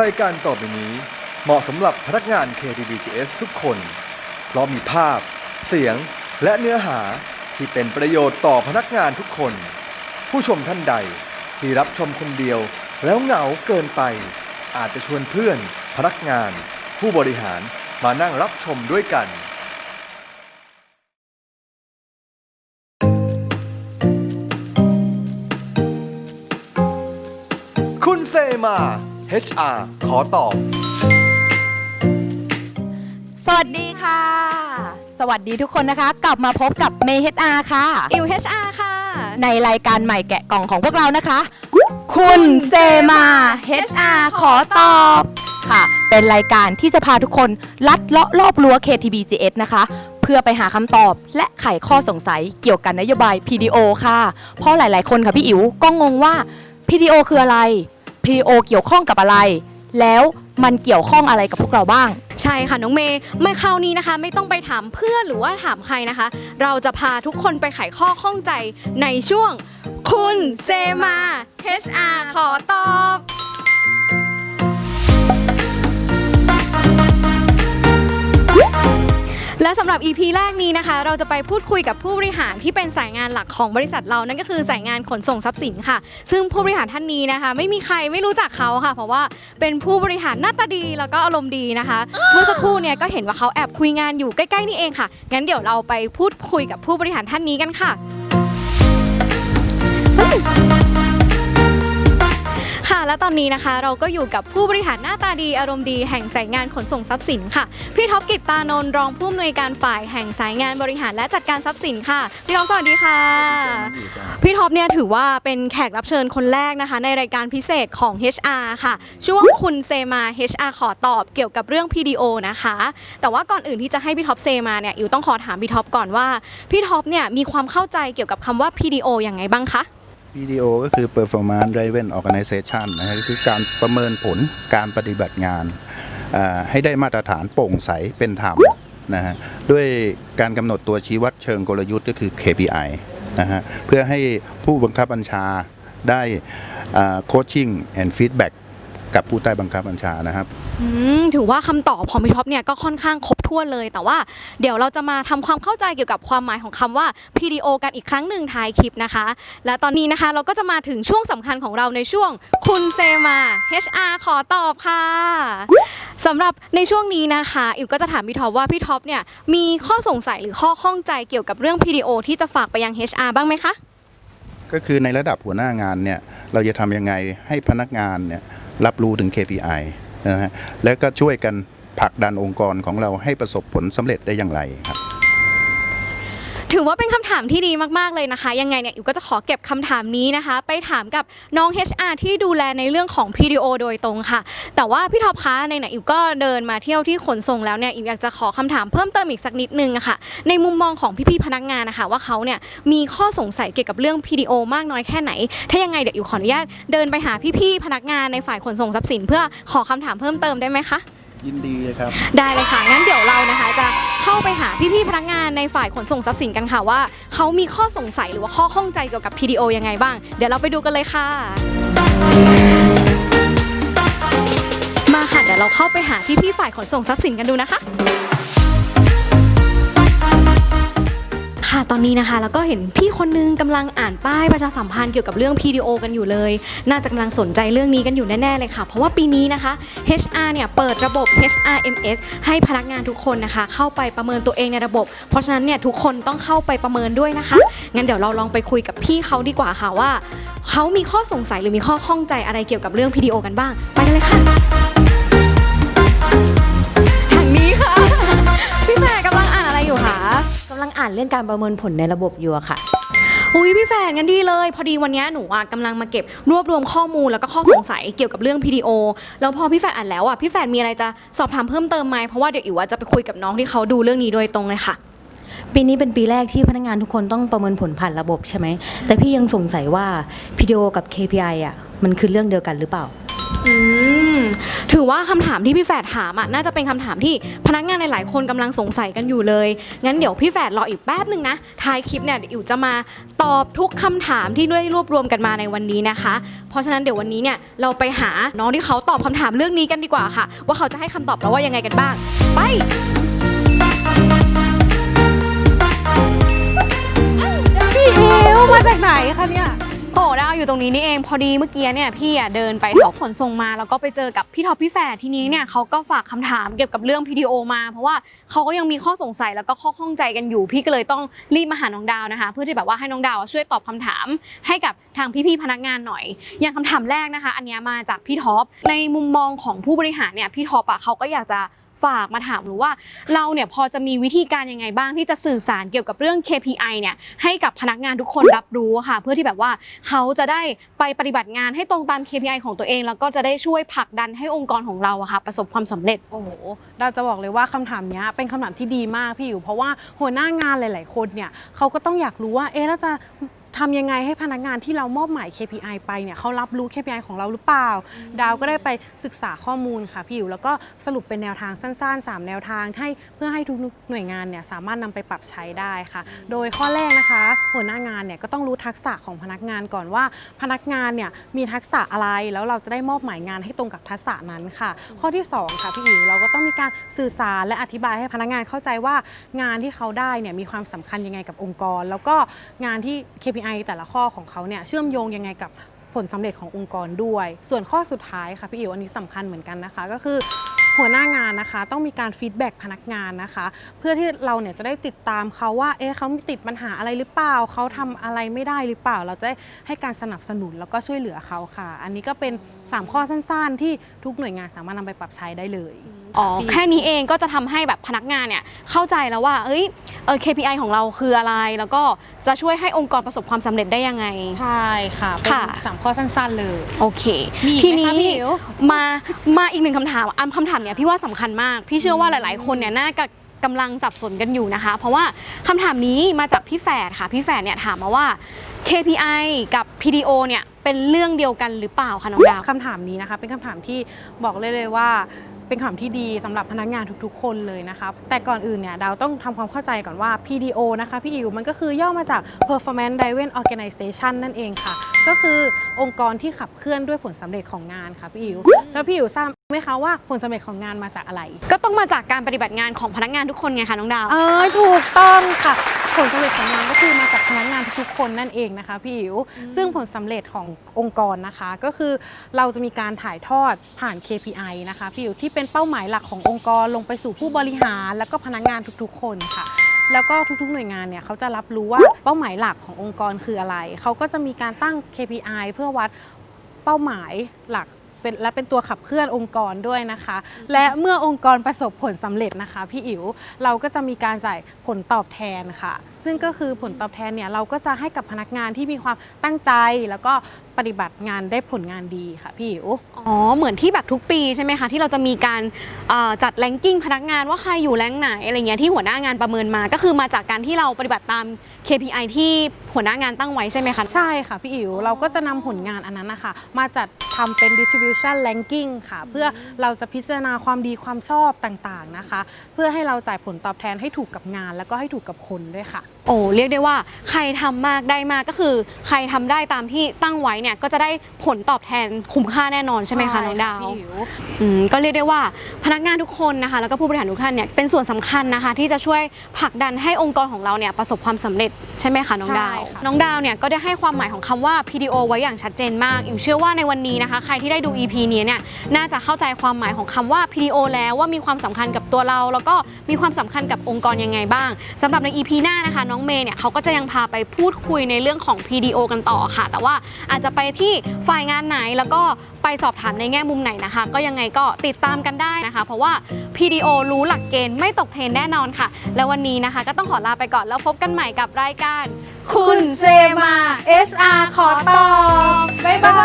รายการต่อไปนี้เหมาะสำหรับพนักงาน KTBGS ทุกคน เพราะมีภาพ เสียง และเนื้อหาที่เป็นประโยชน์ต่อพนักงานทุกคน ผู้ชมท่านใดที่รับชมคนเดียวแล้วเหงาเกินไป อาจจะชวนเพื่อน พนักงาน ผู้บริหารมานั่งรับชมด้วยกัน มา HR ขอตอบ สวัสดีค่ะ สวัสดีทุกคนนะคะ กลับมาพบกับเม HR ค่ะ อิว HR ค่ะ ในรายการใหม่แกะกล่องของพวกเรานะคะ คุณเซมา HR ขอตอบค่ะ เป็นรายการที่จะพาทุกคนลัดเลาะรอบรั้ว KTBGS นะคะ เพื่อไปหาคำตอบและไขข้อสงสัยเกี่ยวกับนโยบาย PDO ค่ะ เพราะหลายๆคนค่ะพี่อิ๋วก็งงว่า PDO คืออะไร P.O เกี่ยวข้องกับอะไร แล้วมันเกี่ยวข้องอะไรกับพวกเราบ้าง ใช่ค่ะน้องเมย์ไม่คราวนี้นะคะ ไม่ต้องไปถามเพื่อนหรือว่าถามใครนะคะ เราจะพาทุกคนไปไขข้อข้องใจในช่วง คุณเซมา HR ขอตอบ และสำหรับ EP แรกนี้นะคะ เราจะไปพูดคุยกับผู้บริหารที่เป็นสายงานหลักของบริษัทเรานั่นก็คือสายงานขนส่งทรัพย์สินค่ะ ซึ่งผู้บริหารท่านนี้นะคะ ไม่มีใครไม่รู้จักเขาค่ะ เพราะว่าเป็นผู้บริหารหน้าตาดีแล้วก็อารมณ์ดีนะคะ เมื่อสักครู่เนี่ยก็เห็นว่าเขาแอบคุยงานอยู่ใกล้ๆนี่เองค่ะงั้นเดี๋ยวเราไปพูดคุยกับผู้บริหารท่านนี้กันค่ะ ค่ะ และตอนนี้นะคะเราก็อยู่กับผู้บริหารหน้าตาดีอารมณ์ดีแห่งสายงานขนส่งทรัพย์สินค่ะ พี่ท็อปกิตตานนท์รองผู้อำนวยการฝ่ายแห่งสายงานบริหารและจัดการทรัพย์สินค่ะ พี่ท็อปสวัสดีค่ะ พี่ท็อปเนี่ยถือว่าเป็นแขกรับเชิญคนแรกนะคะ ในรายการพิเศษของ HR ค่ะ ช่วงคุณเซมา HR ขอตอบเกี่ยวกับเรื่อง PDO นะคะ แต่ว่าก่อนอื่นที่จะให้พี่ท็อปเซมาเนี่ยอิวต้องขอถามพี่ท็อปก่อนว่าพี่ท็อปเนี่ยมีความเข้าใจเกี่ยวกับคำว่า PDO อย่างไงบ้างคะ PDO ก็คือ Performance Driven Organization นะฮะก็คือการประเมินผลการปฏิบัติงาน ให้ได้มาตรฐานโปร่งใสเป็นธรรมนะฮะด้วยการกำหนดตัวชี้วัดเชิงกลยุทธ์ก็คือ KPI นะฮะเพื่อให้ผู้บังคับบัญชาได้โคชชิ่งแอนด์ฟีดแบ็ก กับผู้ใต้บังคับบัญชานะครับ อืมถือว่าคำตอบของพี่ท็อปเนี่ยก็ค่อนข้างครบถ้วนเลย แต่ว่าเดี๋ยวเราจะมาทำความเข้าใจเกี่ยวกับความหมายของคำว่า PDO กันอีกครั้งหนึ่งท้ายคลิปนะคะ และตอนนี้นะคะเราก็จะมาถึงช่วงสำคัญของเราในช่วงคุณเซมา HR ขอตอบค่ะสำหรับในช่วงนี้นะคะอิวก็จะถามพี่ท็อปว่าพี่ท็อปเนี่ยมีข้อสงสัยหรือข้อข้องใจเกี่ยวกับเรื่อง PDO ที่จะฝากไปยัง HR บ้างไหมคะ ก็คือในระดับหัวหน้างานเนี่ยเราจะทำยังไงให้พนักงานเนี่ย รับรู้ถึง KPI นะฮะแล้วก็ช่วยกันผลักดันองค์กรของเราให้ประสบผลสำเร็จได้อย่างไรครับ ถือว่าเป็นคำถามที่ดีมากๆเลยนะคะ ยังไงเนี่ยอิวก็จะขอเก็บคำถามนี้นะคะ ไปถามกับน้อง HR ที่ดูแลในเรื่องของ PDO โดยตรงค่ะ แต่ว่าพี่ท็อปคะในไหนอิวก็เดินมาเที่ยวที่ขนส่งแล้วเนี่ยอิวอยากจะขอคำถามเพิ่มเติมอีกสักนิดนึงอะค่ะ ในมุมมองของพี่ๆพนักงานนะคะ ว่าเขาเนี่ยมีข้อสงสัยเกี่ยวกับเรื่อง PDO มากน้อยแค่ไหน ถ้ายังไงเดี๋ยวอิวขออนุญาตเดินไปหาพี่ๆพนักงานในฝ่ายขนส่งทรัพย์สิน เพื่อขอคำถามเพิ่มเติมได้ไหมคะ ยินดีครับ ได้เลยค่ะ งั้นเดี๋ยวเรานะคะ จะเข้าไปหาพี่ๆพนักงานในฝ่ายขนส่งทรัพย์สินกันค่ะว่าเขามีข้อสงสัยหรือว่าข้อข้องใจเกี่ยวกับ PDO ยังไงบ้าง เดี๋ยวเราไปดูกันเลยค่ะ มาค่ะเดี๋ยวเราเข้าไปหาพี่ๆฝ่ายขนส่งทรัพย์สินกันดูนะคะ ค่ะตอนนี้นะคะแล้วก็เห็นพี่คนนึงกำลังอ่านป้ายประชาสัมพันธ์เกี่ยวกับเรื่อง PDO กันอยู่เลย น่าจะกำลังสนใจเรื่องนี้กันอยู่แน่ ๆ เลยค่ะ เพราะว่าปีนี้นะคะ HR เนี่ยเปิดระบบ HRMS ให้พนักงานทุกคนนะคะ เข้าไปประเมินตัวเองในระบบ เพราะฉะนั้นเนี่ยทุกคนต้องเข้าไปประเมินด้วยนะคะ งั้นเดี๋ยวเราลองไปคุยกับพี่เขาดีกว่าค่ะว่าเขามีข้อสงสัยหรือมีข้อข้องใจอะไรเกี่ยวกับเรื่อง PDO กันบ้าง ไปกันเลยค่ะ กำลังอ่านเรื่องการประเมินผลในระบบอยู่อะค่ะ อุ้ยพี่แฟนงั้นดีเลย พอดีวันนี้หนูอะกำลังมาเก็บรวบรวมข้อมูลแล้วก็ข้อสงสัยเกี่ยวกับเรื่อง PDO แล้วพอพี่แฟนอ่านแล้วอะพี่แฟนมีอะไรจะสอบถามเพิ่มเติมไหมเพราะว่าเดี๋ยวอิ๋วอะจะไปคุยกับน้องที่เขาดูเรื่องนี้โดยตรงเลยค่ะ ปีนี้เป็นปีแรกที่พนักงานทุกคนต้องประเมินผลผ่านระบบใช่ไหม แต่พี่ยังสงสัยว่า PDO กับ KPI อะมันคือเรื่องเดียวกันหรือเปล่า อืม ถือว่าคำถามที่พี่แฝดถามอะน่าจะเป็นคำถามที่พนักงานในหลายคนกำลังสงสัยกันอยู่เลย งั้นเดี๋ยวพี่แฝดรออีกแป๊บหนึ่งนะท้ายคลิปเนี่ยอีวอิ๋วจะมาตอบทุกคำถามที่ด้วยรวบรวมกันมาในวันนี้นะคะ เพราะฉะนั้นเดี๋ยววันนี้เนี่ยเราไปหาน้องที่เขาตอบคำถามเรื่องนี้กันดีกว่าค่ะ ว่าเขาจะให้คำตอบเราว่ายังไงกันบ้าง ไปพี่เอวมาจากไหนคะเนี่ย โอ้ดาวอยู่ตรงนี้นี่เองพอดีเมื่อกี้เนี่ยพี่อะเดินไปแถวขนส่งมา แล้วก็ไปเจอกับพี่ท็อปพี่แฝดทีนี้เนี่ยเขาก็ฝากคำถามเกี่ยวกับเรื่องพีดีโอมา เพราะว่าเขาก็ยังมีข้อสงสัยแล้วก็ข้อข้องใจกันอยู่ พี่ก็เลยต้องรีบมาหาน้องดาวนะคะ เพื่อที่แบบว่าให้น้องดาวช่วยตอบคำถาม ให้กับทางพี่ๆพนักงานหน่อย อย่างคำถามแรกนะคะ อันเนี้ยมาจากพี่ท็อปในมุมมองของผู้บริหารเนี่ยพี่ท็อปอะเขาก็อยากจะ ฝากมาถามหนูว่าเราเนี่ยพอจะมีวิธีการยังไงบ้างที่จะสื่อสารเกี่ยวกับเรื่อง KPI เนี่ยให้กับพนักงานทุกคนรับรู้ค่ะ เพื่อที่แบบว่าเขาจะได้ไปปฏิบัติงานให้ตรงตาม KPI ของตัวเอง แล้วก็จะได้ช่วยผลักดันให้องค์กรของเราอะค่ะประสบความสำเร็จโอ้โหเราจะบอกเลยว่าคำถามเนี้ยเป็นคำถามที่ดีมากพี่อยู่ เพราะว่าหัวหน้างานหลาย ๆ คนเนี่ยเขาก็ต้องอยากรู้ว่าเอ๊ะเราจะ ทำยังไงให้พนักงานที่เรามอบหมาย KPI ไปเนี่ยเขารับรู้ KPI ของเราหรือเปล่า ดาวก็ได้ไปศึกษาข้อมูลค่ะพี่อยู่แล้วก็สรุปเป็นแนวทางสั้นๆ 3 แนวทางให้เพื่อให้ทุกหน่วยงานเนี่ยสามารถนำไปปรับใช้ได้ค่ะ โดยข้อแรกนะคะ หัวหน้างานเนี่ยก็ต้องรู้ทักษะของพนักงานก่อนว่า พนักงานเนี่ยมีทักษะอะไรแล้วเราจะได้มอบหมายงานให้ตรงกับทักษะนั้นค่ะ ข้อที่ 2 ค่ะพี่อิ๋วเราก็ต้องมีการสื่อสารและอธิบายให้พนักงานเข้าใจว่างานที่เขาได้เนี่ยมีความสำคัญยังไงกับองค์กร แล้วก็งานที่ KPI แต่ละข้อของเขาเนี่ยเชื่อมโยงยังไงกับผลสำเร็จขององค์กรด้วย ส่วนข้อสุดท้ายค่ะพี่อิ๋วอันนี้สำคัญเหมือนกันนะคะ ก็คือหัวหน้างานนะคะ ต้องมีการฟีดแบ็กพนักงานนะคะ เพื่อที่เราเนี่ยจะได้ติดตามเขาว่าเอ๊ะเขามีติดปัญหาอะไรหรือเปล่าเขาทำอะไรไม่ได้หรือเปล่า เราจะให้การสนับสนุนแล้วก็ช่วยเหลือเขาค่ะ อันนี้ก็เป็น 3 ข้อสั้นๆ ที่ทุกหน่วยงานสามารถนำไปปรับใช้ได้เลย อ๋อ แค่นี้เองก็จะทำให้แบบพนักงานเนี่ยเข้าใจแล้วว่า เอ้ยเออ KPI ของเราคืออะไร แล้วก็จะช่วยให้องค์กรประสบความสำเร็จได้ยังไง ใช่ค่ะเป็นค่ะ สามข้อสั้นๆเลย โอเค มีอีกทีไหมนี้คะพี่อิ๋วมา มาอีกหนึ่งคำถาม อันคำถามเนี่ยพี่ว่าสำคัญมาก พี่เชื่อว่าหลาย ๆ คนเนี่ยน่าจะ กำลังสับสนกันอยู่นะคะ เพราะว่าคำถามนี้มาจากพี่แฝดค่ะ พี่แฝดเนี่ยถามมาว่า KPI กับ PDO เนี่ยเป็นเรื่องเดียวกันหรือเปล่าคะน้องดาวคำถามนี้นะคะ เป็นคำถามที่บอกเลยเลยว่า เป็นคำถามที่ดีสำหรับพนักงานทุกๆ คนเลยนะคะแต่ก่อนอื่นเนี่ยดาวต้องทำความเข้าใจก่อนว่า PDO นะคะพี่อิวมันก็คือย่อมาจาก Performance Driven Organization นั่นเองค่ะ ก็คือองค์กรที่ขับเคลื่อนด้วยผลสำเร็จของงานค่ะพี่อิวแล้วพี่อิวทราบไหมคะว่าผลสำเร็จของงานมาจากอะไร ก็ต้องมาจากการปฏิบัติงานของพนักงานทุกคนไงคะน้องดาวเออถูกต้องค่ะ ผลสำเร็จของงานก็คือมาจากพนักงานทุกๆคนนั่นเองนะคะพี่อิ๋วซึ่งผลสำเร็จขององค์กรนะคะ ก็คือเราจะมีการถ่ายทอดผ่าน KPI นะคะพี่อิ๋วที่เป็นเป้าหมายหลักขององค์กรลงไปสู่ผู้บริหาร แล้วก็พนักงานทุกๆ คนค่ะ แล้วก็ทุกๆ หน่วยงานเนี่ยเขาจะรับรู้ว่าเป้าหมายหลักขององค์กรคืออะไร เขาก็จะมีการตั้ง KPI เพื่อวัดเป้าหมายหลัก เป็นและเป็นตัวขับเคลื่อนองค์กรด้วยนะคะ และเมื่อองค์กรประสบผลสำเร็จนะคะ พี่อิ๋วเราก็จะมีการจ่ายผลตอบแทนค่ะ ซึ่งก็คือผลตอบแทนเนี่ยเราก็จะให้กับพนักงานที่มีความตั้งใจแล้วก็ ปฏิบัติงานได้ผลงานดีค่ะพี่อิ๋ว อ๋อ เหมือนที่แบบทุกปีใช่ไหมคะ ที่เราจะมีการเอ่อจัดแรงกิ้งพนักงานว่าใครอยู่แรงไหนอะไรเงี้ยที่หัวหน้างานประเมินมาก็คือมาจากการที่เราปฏิบัติตาม KPI ที่หัวหน้างานตั้งไว้ใช่ไหมคะ ใช่ค่ะพี่อิ๋วเราก็จะนำผลงานอันนั้นนะคะมาจัดทำเป็น distribution ranking ค่ะ เพื่อเราจะพิจารณาความดีความชอบต่างๆนะคะ เพื่อให้เราจ่ายผลตอบแทนให้ถูกกับงาน แล้วก็ให้ถูกกับคนด้วยค่ะ โอ้เรียกได้ว่าใครทำมากได้มากก็คือ ใครทำได้ตามที่ตั้งไว้เนี่ยก็จะได้ผลตอบแทนคุ้มค่าแน่นอนใช่ไหมคะน้องดาวพี่อิ๋ว อืมก็เรียกได้ว่าพนักงานทุกคนนะคะ แล้วก็ผู้บริหารทุกท่านเนี่ยเป็นส่วนสำคัญนะคะ ที่จะช่วยผลักดันให้องค์กรของเราเนี่ยประสบความสำเร็จใช่ไหมคะน้องดาว ใช่ค่ะ น้องดาวเนี่ยก็ได้ให้ความหมายของคำว่า PDO ไว้อย่างชัดเจนมาก อิ๋วเชื่อว่าในวันนี้นะคะ ใครที่ได้ดู EP นี้เนี่ยน่าจะเข้าใจความหมายของคำว่า PDO แล้วว่ามีความสำคัญกับตัวเรา แล้วก็มีความสำคัญกับองค์กรยังไงบ้างสำหรับใน EP หน้านะคะ น้องเมย์เนี่ยเขาก็จะยังพาไปพูดคุยในเรื่องของ PDO กันต่อค่ะ แต่ว่าอาจจะไปไปที่ฝ่ายงานไหนแล้วก็ไปสอบถามในแง่มุมไหนนะคะ ก็ยังไงก็ติดตามกันได้นะคะ เพราะว่า PDO รู้หลักเกณฑ์ไม่ตกเทรนแน่นอนค่ะ แล้ววันนี้นะคะ ก็ต้องขอลาไปก่อนแล้วพบกันใหม่กับรายการ คุณเซมา HR ขอตอบ บ๊ายบา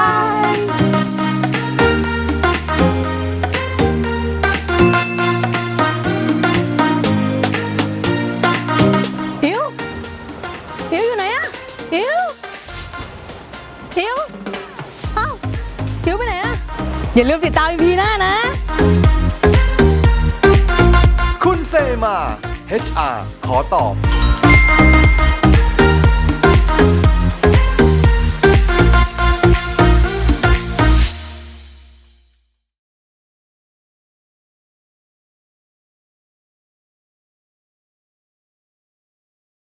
ย ตามอีพีหน้านะ คุณเซมา HR ขอตอบ